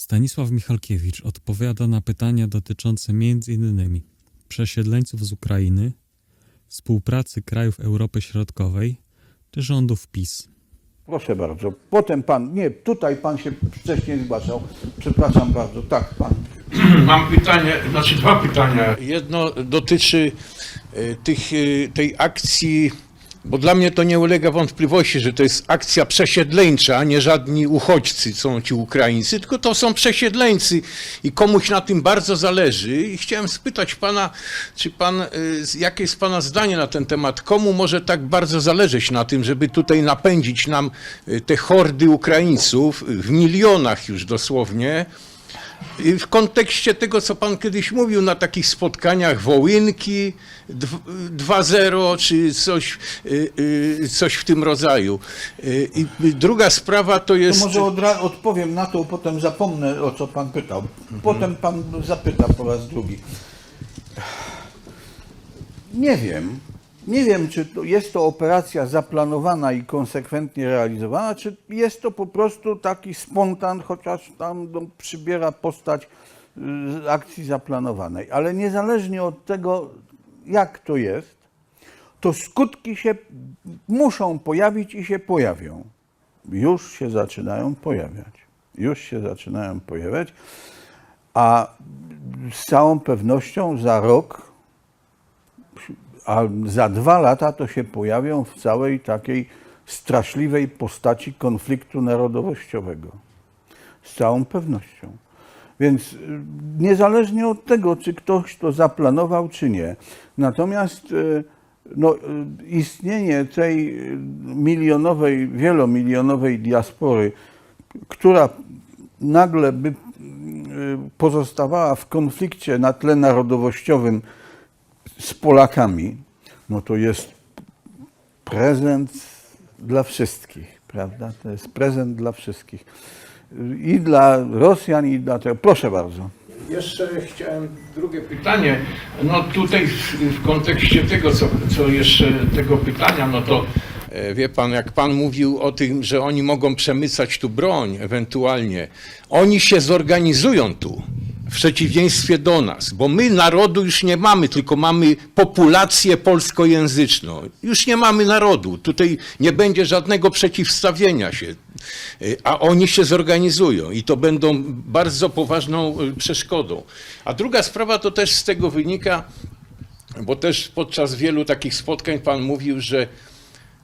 Stanisław Michalkiewicz odpowiada na pytania dotyczące m.in. przesiedleńców z Ukrainy, współpracy krajów Europy Środkowej czy rządów PiS. Proszę bardzo. Potem pan, nie, tutaj pan się wcześniej zgłaszał. Przepraszam bardzo. Tak, pan. Mam pytanie, znaczy dwa pytania. Jedno dotyczy e, tych, e, tej akcji, bo dla mnie to nie ulega wątpliwości, że to jest akcja przesiedleńcza, a nie żadni uchodźcy są ci Ukraińcy, tylko to są przesiedleńcy i komuś na tym bardzo zależy. I chciałem spytać pana, czy pan, e, jakie jest pana zdanie na ten temat? Komu może tak bardzo zależeć na tym, żeby tutaj napędzić nam e, te hordy Ukraińców w milionach już dosłownie? W kontekście tego, co pan kiedyś mówił na takich spotkaniach Wołynki dw- 2.0 czy coś, y, y, coś w tym rodzaju. Y, I druga sprawa to To jest. może od, ra- odpowiem na to, potem zapomnę o co pan pytał. Potem pan zapyta po raz drugi. Nie wiem. Nie wiem, czy to jest to operacja zaplanowana i konsekwentnie realizowana, czy jest to po prostu taki spontan, chociaż tam no, przybiera postać y, akcji zaplanowanej. Ale niezależnie od tego, jak to jest, to skutki się muszą pojawić i się pojawią. Już się zaczynają pojawiać. Już się zaczynają pojawiać, a z całą pewnością za rok, a za dwa lata to się pojawią w całej takiej straszliwej postaci konfliktu narodowościowego. Z całą pewnością. Więc y, niezależnie od tego, czy ktoś to zaplanował, czy nie. Natomiast y, no, y, istnienie tej milionowej, wielomilionowej diaspory, która nagle by pozostawała w konflikcie na tle narodowościowym z Polakami, no to jest prezent dla wszystkich, prawda? To jest prezent dla wszystkich. I dla Rosjan, i dla tego. Proszę bardzo. Jeszcze chciałem drugie pytanie. No tutaj w, w kontekście tego, co, co jeszcze tego pytania, no to e, wie pan, jak pan mówił o tym, że oni mogą przemycać tu broń ewentualnie, oni się zorganizują tu. W przeciwieństwie do nas, bo my narodu już nie mamy, tylko mamy populację polskojęzyczną. Już nie mamy narodu. Tutaj nie będzie żadnego przeciwstawienia się. Y, A oni się zorganizują i to będą bardzo poważną y, przeszkodą. A druga sprawa to też z tego wynika, bo też podczas wielu takich spotkań pan mówił, że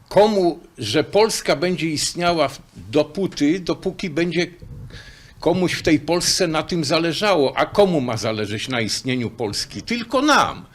komu, że Polska będzie istniała dopóty, dopóki będzie komuś w tej Polsce na tym zależało. A komu ma zależeć na istnieniu Polski? Tylko nam.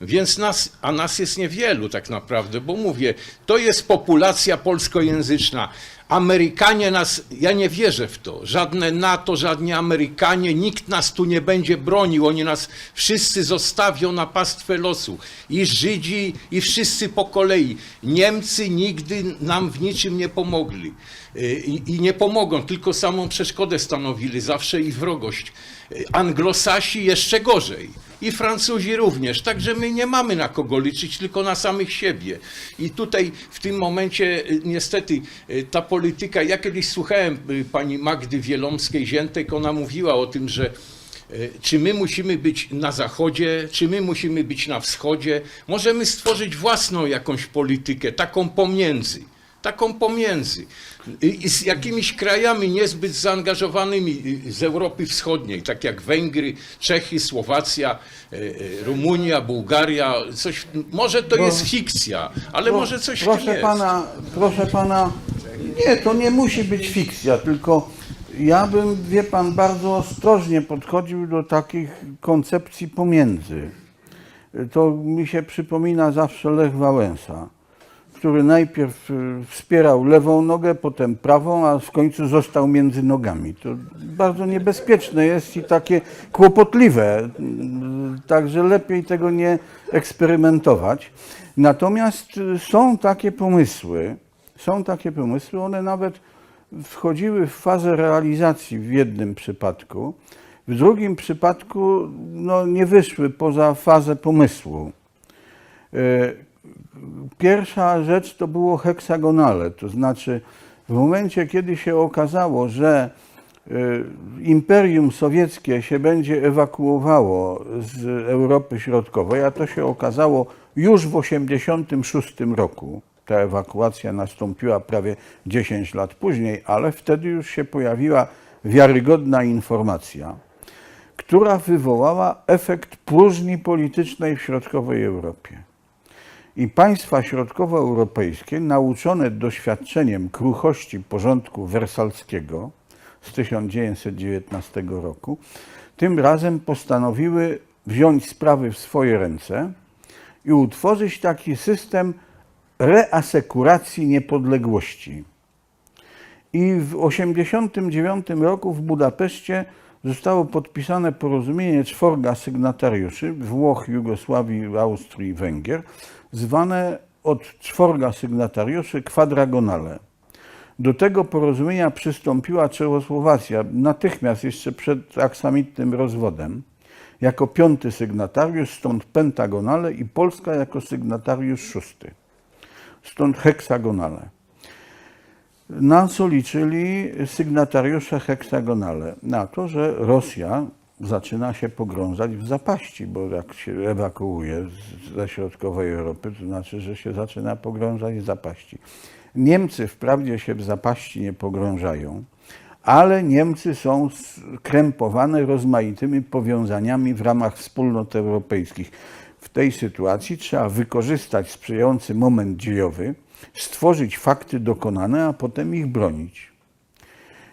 Więc nas, a nas jest niewielu tak naprawdę, bo mówię, to jest populacja polskojęzyczna. Amerykanie nas, ja nie wierzę w to. Żadne NATO, żadni Amerykanie, nikt nas tu nie będzie bronił. Oni nas wszyscy zostawią na pastwę losu. I Żydzi, i wszyscy po kolei. Niemcy nigdy nam w niczym nie pomogli. Y, I, i nie pomogą, tylko samą przeszkodę stanowili zawsze i wrogość. Y, Anglosasi jeszcze gorzej. I Francuzi również. Także my nie mamy na kogo liczyć, tylko na samych siebie. I tutaj w tym momencie y, niestety y, ta polityka, ja kiedyś słuchałem y, pani Magdy Wielomskiej-Ziętek, ona mówiła o tym, że czy my musimy być na zachodzie, czy my musimy być na wschodzie. Możemy stworzyć własną jakąś politykę, taką pomiędzy taką pomiędzy. I, z jakimiś krajami niezbyt zaangażowanymi z Europy Wschodniej, tak jak Węgry, Czechy, Słowacja, y, y, Rumunia, Bułgaria. Coś, może to Bo- jest fikcja, ale może coś proszę jest. pana, proszę pana, nie, to nie musi być fikcja, tylko ja bym, wie pan, bardzo ostrożnie podchodził do takich koncepcji pomiędzy. To mi się przypomina zawsze Lech Wałęsa, który najpierw y, wspierał lewą nogę, potem prawą, a w końcu został między nogami. To bardzo niebezpieczne jest i takie kłopotliwe, y, także lepiej tego nie eksperymentować. Natomiast y, są takie pomysły, są takie pomysły, one nawet wchodziły w fazę realizacji w jednym przypadku, w drugim przypadku no, nie wyszły poza fazę pomysłu. Pierwsza rzecz to było heksagonale, to znaczy w momencie, kiedy się okazało, że y, Imperium Sowieckie się będzie ewakuowało z Europy Środkowej, a to się okazało już w 1986 roku. Ta ewakuacja nastąpiła prawie 10 lat później, ale wtedy już się pojawiła wiarygodna informacja, która wywołała efekt próżni politycznej w środkowej Europie. I państwa środkowoeuropejskie, nauczone doświadczeniem kruchości porządku wersalskiego z 1919 roku, tym razem postanowiły wziąć sprawy w swoje ręce i utworzyć taki system reasekuracji niepodległości. I w 1989 roku w Budapeszcie zostało podpisane porozumienie czworga sygnatariuszy Włoch, Jugosławii, Austrii i Węgier, zwane od czworga sygnatariuszy kwadragonale. Do tego porozumienia przystąpiła Czechosłowacja natychmiast jeszcze przed aksamitnym rozwodem jako piąty sygnatariusz, stąd pentagonale i Polska jako sygnatariusz szósty, stąd heksagonale. Na co liczyli sygnatariusze heksagonale? Na to, że Rosja zaczyna się pogrążać w zapaści, bo jak się ewakuuje ze środkowej Europy, to znaczy, że się zaczyna pogrążać w zapaści. Niemcy wprawdzie się w zapaści nie pogrążają, ale Niemcy są skrępowane rozmaitymi powiązaniami w ramach wspólnot europejskich. W tej sytuacji trzeba wykorzystać sprzyjający moment dziejowy, stworzyć fakty dokonane, a potem ich bronić.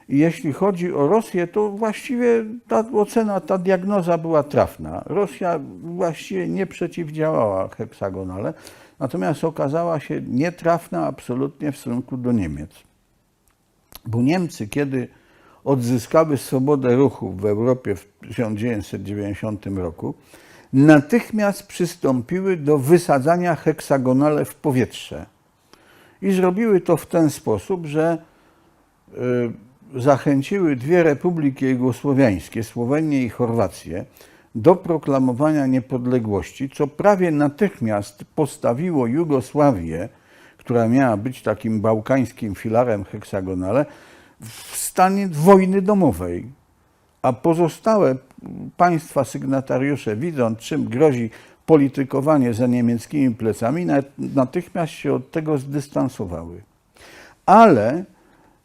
I jeśli chodzi o Rosję, to właściwie ta ocena, ta diagnoza była trafna. Rosja właściwie nie przeciwdziałała heksagonale, natomiast okazała się nietrafna absolutnie w stosunku do Niemiec. Bo Niemcy, kiedy odzyskały swobodę ruchu w Europie w 1990 roku, natychmiast przystąpiły do wysadzania heksagonale w powietrze. I zrobiły to w ten sposób, że y, zachęciły dwie republiki jugosłowiańskie, Słowenię i Chorwację, do proklamowania niepodległości, co prawie natychmiast postawiło Jugosławię, która miała być takim bałkańskim filarem heksagonale, w stanie wojny domowej. A pozostałe państwa sygnatariusze, widząc czym grozi politykowanie za niemieckimi plecami, nat- natychmiast się od tego zdystansowały. Ale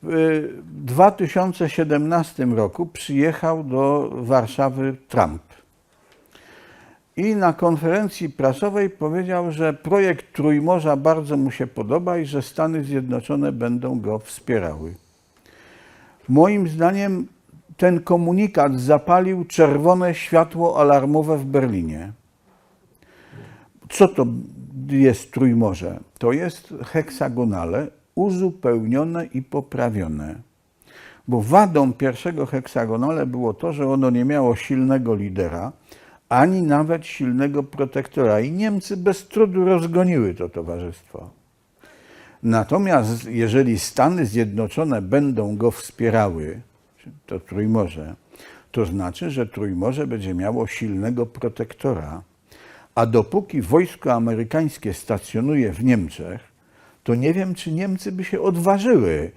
w 2017 roku przyjechał do Warszawy Trump. I na konferencji prasowej powiedział, że projekt Trójmorza bardzo mu się podoba i że Stany Zjednoczone będą go wspierały. Moim zdaniem ten komunikat zapalił czerwone światło alarmowe w Berlinie. Co to jest Trójmorze? To jest heksagonale uzupełnione i poprawione. Bo wadą pierwszego heksagonale było to, że ono nie miało silnego lidera, ani nawet silnego protektora. I Niemcy bez trudu rozgoniły to towarzystwo. Natomiast jeżeli Stany Zjednoczone będą go wspierały, to Trójmorze, to znaczy, że Trójmorze będzie miało silnego protektora. A dopóki wojsko amerykańskie stacjonuje w Niemczech, to nie wiem, czy Niemcy by się odważyły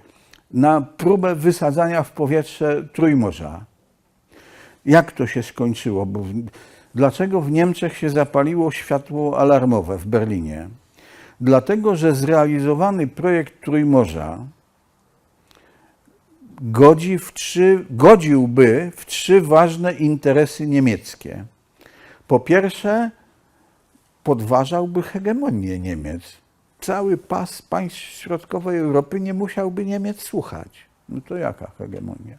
na próbę wysadzania w powietrze Trójmorza. Jak to się skończyło? Bo dlaczego w Niemczech się zapaliło światło alarmowe w Berlinie? Dlatego, że zrealizowany projekt Trójmorza godzi w trzy, godziłby w trzy ważne interesy niemieckie. Po pierwsze, podważałby hegemonię Niemiec. Cały pas państw środkowej Europy nie musiałby Niemiec słuchać. No to jaka hegemonia?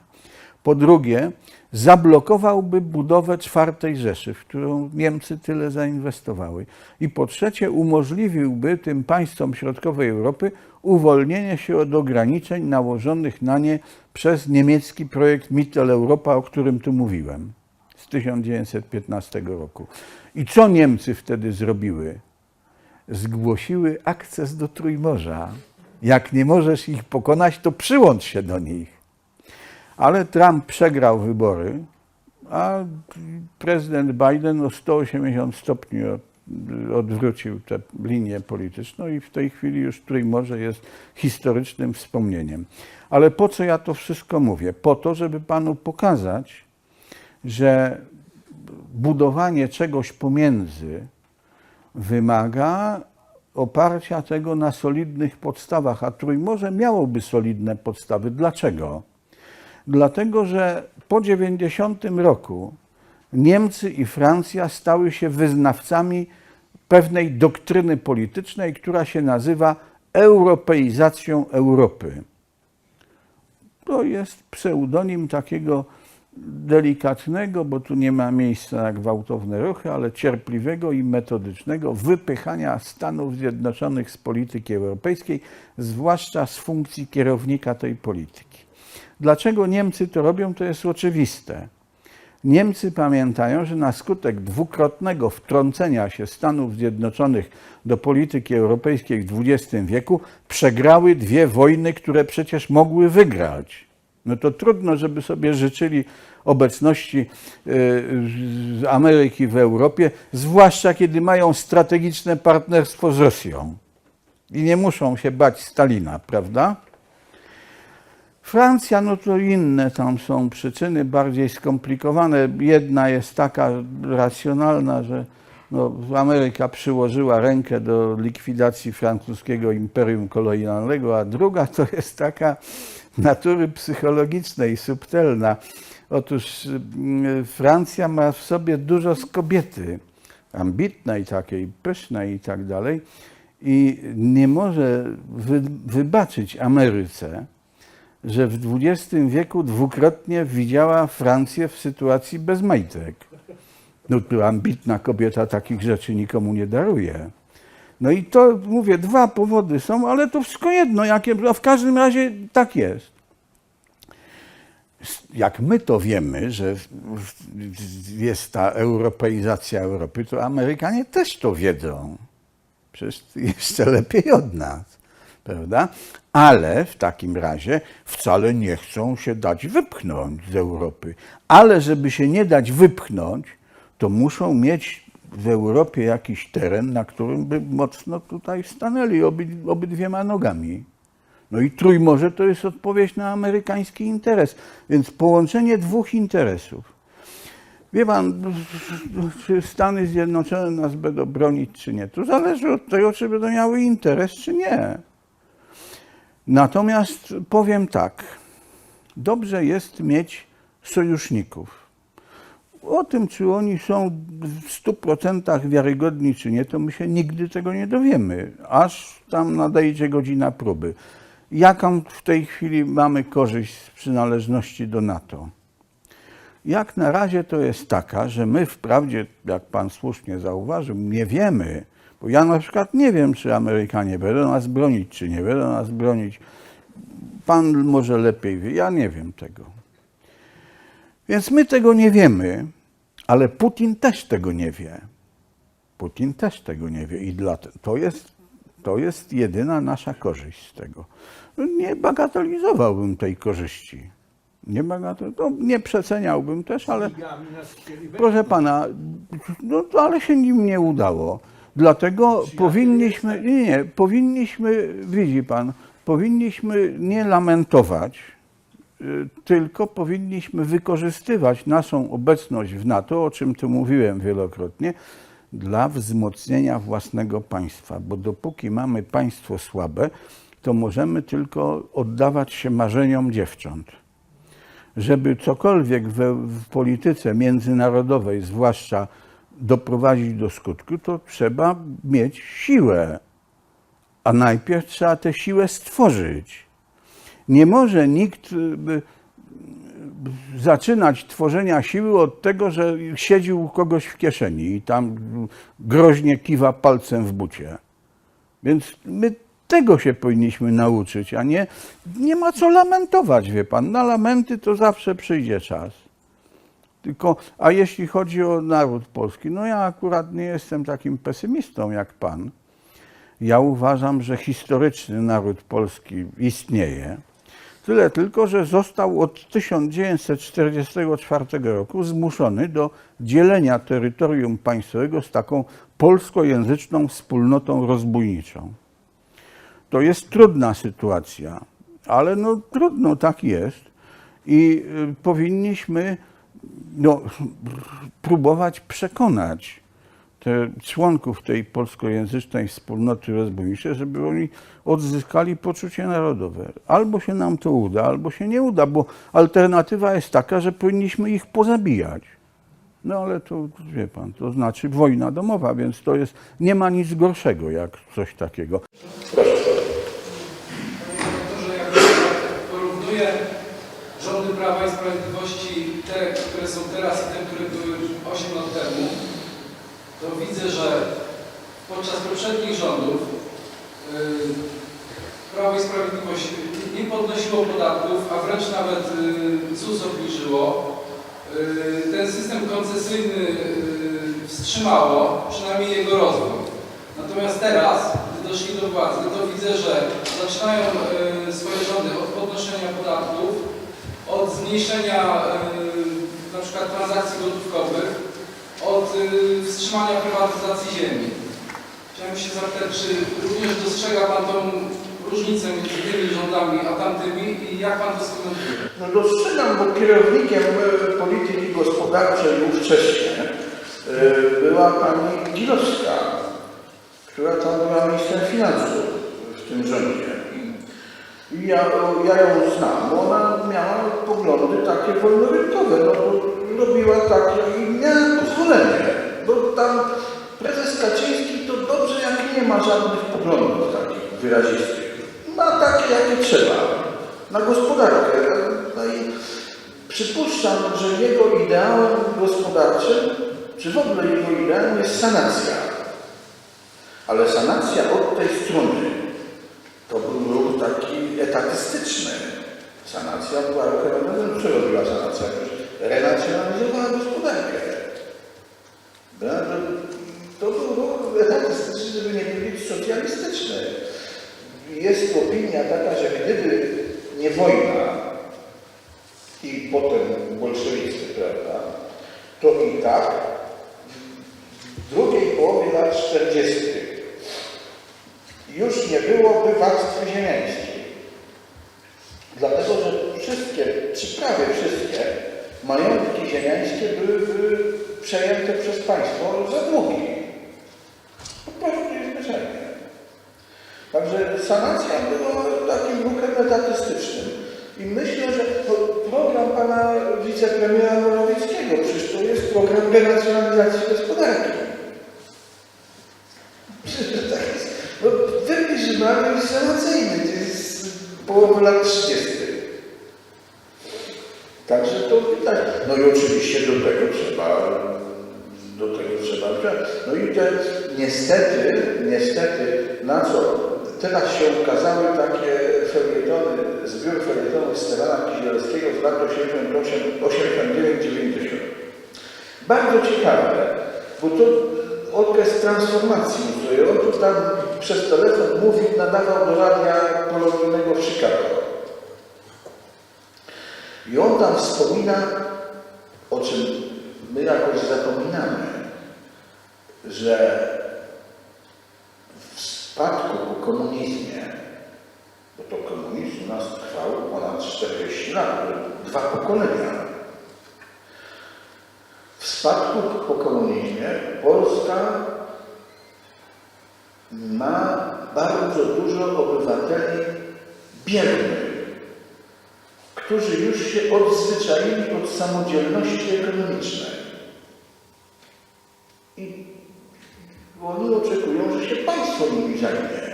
Po drugie, zablokowałby budowę czwartej Rzeszy, w którą Niemcy tyle zainwestowały. I po trzecie, umożliwiłby tym państwom środkowej Europy uwolnienie się od ograniczeń nałożonych na nie przez niemiecki projekt Mitteleuropa, o którym tu mówiłem z 1915 roku. I co Niemcy wtedy zrobiły? Zgłosiły akces do Trójmorza. Jak nie możesz ich pokonać, to przyłącz się do nich. Ale Trump przegrał wybory, a prezydent Biden o 180 stopni od odwrócił tę linię polityczną i w tej chwili już Trójmorze jest historycznym wspomnieniem. Ale po co ja to wszystko mówię? Po to, żeby panu pokazać, że budowanie czegoś pomiędzy wymaga oparcia tego na solidnych podstawach, a Trójmorze miałoby solidne podstawy. Dlaczego? Dlatego, że po 90 roku Niemcy i Francja stały się wyznawcami pewnej doktryny politycznej, która się nazywa europeizacją Europy. To jest pseudonim takiego delikatnego, bo tu nie ma miejsca na gwałtowne ruchy, ale cierpliwego i metodycznego wypychania Stanów Zjednoczonych z polityki europejskiej, zwłaszcza z funkcji kierownika tej polityki. Dlaczego Niemcy to robią, to jest oczywiste. Niemcy pamiętają, że na skutek dwukrotnego wtrącenia się Stanów Zjednoczonych do polityki europejskiej w XX wieku przegrały dwie wojny, które przecież mogły wygrać. No to trudno, żeby sobie życzyli obecności y, z Ameryki w Europie, zwłaszcza kiedy mają strategiczne partnerstwo z Rosją i nie muszą się bać Stalina, prawda? Francja, no to inne tam są przyczyny, bardziej skomplikowane. Jedna jest taka racjonalna, że no, Ameryka przyłożyła rękę do likwidacji francuskiego imperium kolonialnego, a druga to jest taka natury psychologicznej, subtelna. Otóż mm, Francja ma w sobie dużo z kobiety, ambitnej takiej, pysznej i tak dalej, i nie może wy, wybaczyć Ameryce, że w XX wieku dwukrotnie widziała Francję w sytuacji bez majtek. No ambitna kobieta takich rzeczy nikomu nie daruje. No i to, mówię, dwa powody są, ale to wszystko jedno, jakie, a w każdym razie tak jest. Jak my to wiemy, że jest ta europeizacja Europy, to Amerykanie też to wiedzą. Przecież jeszcze lepiej od nas, prawda? Ale w takim razie wcale nie chcą się dać wypchnąć z Europy. Ale żeby się nie dać wypchnąć, to muszą mieć w Europie jakiś teren, na którym by mocno tutaj stanęli oby, obydwiema nogami. No i Trójmorze to jest odpowiedź na amerykański interes. Więc połączenie dwóch interesów. Wie pan, czy Stany Zjednoczone nas będą bronić, czy nie? To zależy od tego, czy będą miały interes, czy nie. Natomiast powiem tak. Dobrze jest mieć sojuszników. O tym, czy oni są w 100% wiarygodni, czy nie, to my się nigdy tego nie dowiemy, aż tam nadejdzie godzina próby. Jaką w tej chwili mamy korzyść z przynależności do NATO? Jak na razie to jest taka, że my wprawdzie, jak pan słusznie zauważył, nie wiemy, bo ja na przykład nie wiem, czy Amerykanie będą nas bronić, czy nie będą nas bronić. Pan może lepiej wie, ja nie wiem tego. Więc my tego nie wiemy, ale Putin też tego nie wie. Putin też tego nie wie i dlatego to jest, to jest jedyna nasza korzyść z tego. Nie bagatelizowałbym tej korzyści. Nie, bagatel, no, nie przeceniałbym też, ale proszę pana, no ale się nim nie udało. Dlatego powinniśmy, nie, nie, powinniśmy, widzi pan, powinniśmy nie lamentować, tylko powinniśmy wykorzystywać naszą obecność w NATO, o czym tu mówiłem wielokrotnie, dla wzmocnienia własnego państwa, bo dopóki mamy państwo słabe, to możemy tylko oddawać się marzeniom dziewcząt. Żeby cokolwiek w polityce międzynarodowej, zwłaszcza doprowadzić do skutku, to trzeba mieć siłę, a najpierw trzeba tę siłę stworzyć. Nie może nikt y, by, zaczynać tworzenia siły od tego, że siedzi u kogoś w kieszeni i tam groźnie kiwa palcem w bucie. Więc my tego się powinniśmy nauczyć, a nie, nie ma co lamentować, wie pan. Na lamenty to zawsze przyjdzie czas. Tylko, a jeśli chodzi o naród polski, no ja akurat nie jestem takim pesymistą jak pan. Ja uważam, że historyczny naród polski istnieje. Tyle tylko, że został od 1944 roku zmuszony do dzielenia terytorium państwowego z taką polskojęzyczną wspólnotą rozbójniczą. To jest trudna sytuacja, ale no trudno, tak jest. I y, powinniśmy no, próbować przekonać te członków tej polskojęzycznej wspólnoty rozbójniczej, żeby oni odzyskali poczucie narodowe. Albo się nam to uda, albo się nie uda, bo alternatywa jest taka, że powinniśmy ich pozabijać. No ale to wie pan, to znaczy wojna domowa, więc to jest, nie ma nic gorszego jak coś takiego. Jak porównuję rządy Prawa i Sprawiedliwości, te, które są teraz i te, które były 8 lat temu, podczas poprzednich rządów yy, Prawo i Sprawiedliwość nie podnosiło podatków, a wręcz nawet yy, ZUS obniżyło. Yy, Ten system koncesyjny wstrzymało, przynajmniej jego rozwój. Natomiast teraz, gdy doszli do władzy, to widzę, że zaczynają swoje rządy od podnoszenia podatków, od zmniejszenia na przykład transakcji gotówkowych, od wstrzymania prywatyzacji ziemi. Chciałem się zapytać, czy również dostrzega Pan tą różnicę między tymi rządami a tamtymi i jak Pan to skomentuje? No dostrzegam, bo kierownikiem e, polityki gospodarczej ówcześnie e, była pani Gilowska, która tam była ministrem finansów w tym rządzie. I ja, ja ją znam, bo ona miała poglądy takie wolnorynkowe, no bo robiła takie i miała pozwolenie, bo tam prezes Kaczyński to dobrze, jak nie ma żadnych poglądów takich wyrazistych. Ma takie, jakie trzeba, na gospodarkę. No i przypuszczam, że jego ideałem gospodarczym, czy w ogóle jego ideałem jest sanacja. Ale sanacja od tej strony to był ruch taki etatystyczny. Sanacja była ruchem, no co robiła sanacja? Renacjonalizowała gospodarkę. No, To, to był ruch etatystyczny, żeby nie powiedzieć socjalistyczny. Jest opinia taka, że gdyby nie wojna i potem bolszewicy, prawda, to i tak w drugiej połowie lat 40 już nie byłoby warstwy ziemiańskiej. Dlatego, że wszystkie, czy prawie wszystkie majątki ziemiańskie byłyby przejęte przez państwo za długi. Po prostu i zwyczajnie. Także sanacja była takim ruchem etatystycznym. I myślę, że program pana wicepremiera Morawieckiego, przecież to jest program renacjonalizacji gospodarki. Przecież tak jest, no, wypis sanacyjny, to jest połowa lat 30. Także to widać. No i oczywiście do tego trzeba, do tego trzeba wziąć. No i te niestety, niestety, na co teraz się ukazały takie felietony, zbiór felietonów Stefana Kizielskiego z lat 89-90. Bardzo ciekawe, bo to okres transformacji ustrojowej. On tu tam przez telefon mówił, nadawał do radia polonijnego w Chicago. I on tam wspomina, o czym my jakoś zapominamy, że spadku po komunizmie, bo to komunizm u nas trwał ponad 40 lat, dwa pokolenia. W spadku po komunizmie Polska ma bardzo dużo obywateli biernych, którzy już się odzwyczaili od samodzielności ekonomicznej. Oni oczekują, że się państwo nimi zajmie.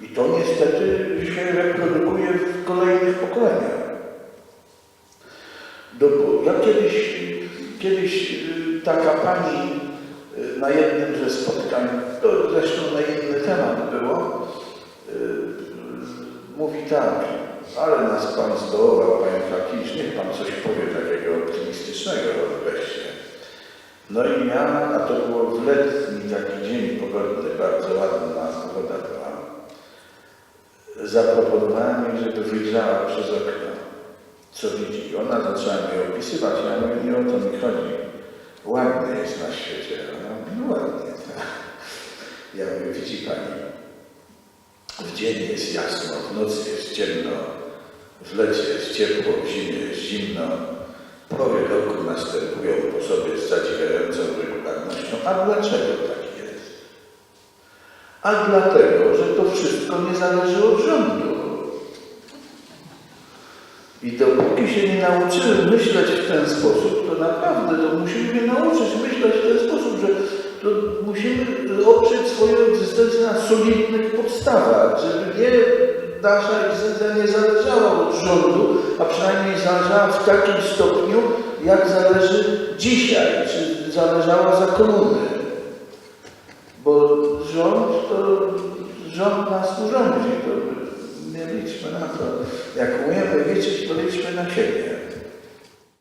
I to niestety się reprodukuje w kolejnych pokoleniach. Ja kiedyś, kiedyś y, taka pani y, na jednym ze spotkań, to zresztą na inny temat było, y, mówi tak, ale nas Pan zdołował, Panie Fakisz, niech Pan coś powie takiego optymistycznego. No i ja, a to było w letni taki dzień pogodny, bardzo ładna pogoda była, zaproponowałem jej, żeby wyjrzała przez okno. Co widzi? Ona zaczęła mi opisywać, ja mówię, nie o to mi chodzi. Ładnie jest na świecie. Ona mówi, no ładnie. Ja mówię, widzi Pani, w dzień jest jasno, w nocy jest ciemno, w lecie jest ciepło, w zimie jest zimno. Pory roku następują po sobie z zadziwiającą regularnością. A dlaczego tak jest? A dlatego, że to wszystko nie zależy od rządu. I dopóki się nie nauczymy myśleć w ten sposób, to naprawdę to musimy się nauczyć myśleć w ten sposób, że to musimy oprzeć swoją egzystencję na solidnych podstawach, żeby nie nasza egzystencja nie zależała od rządu, a przynajmniej zależała w takim stopniu, jak zależy dzisiaj, czy zależała za komuny. Bo rząd to rząd nas urządzi. To nie liczmy na to. Jak umiemy liczyć, to liczmy na siebie.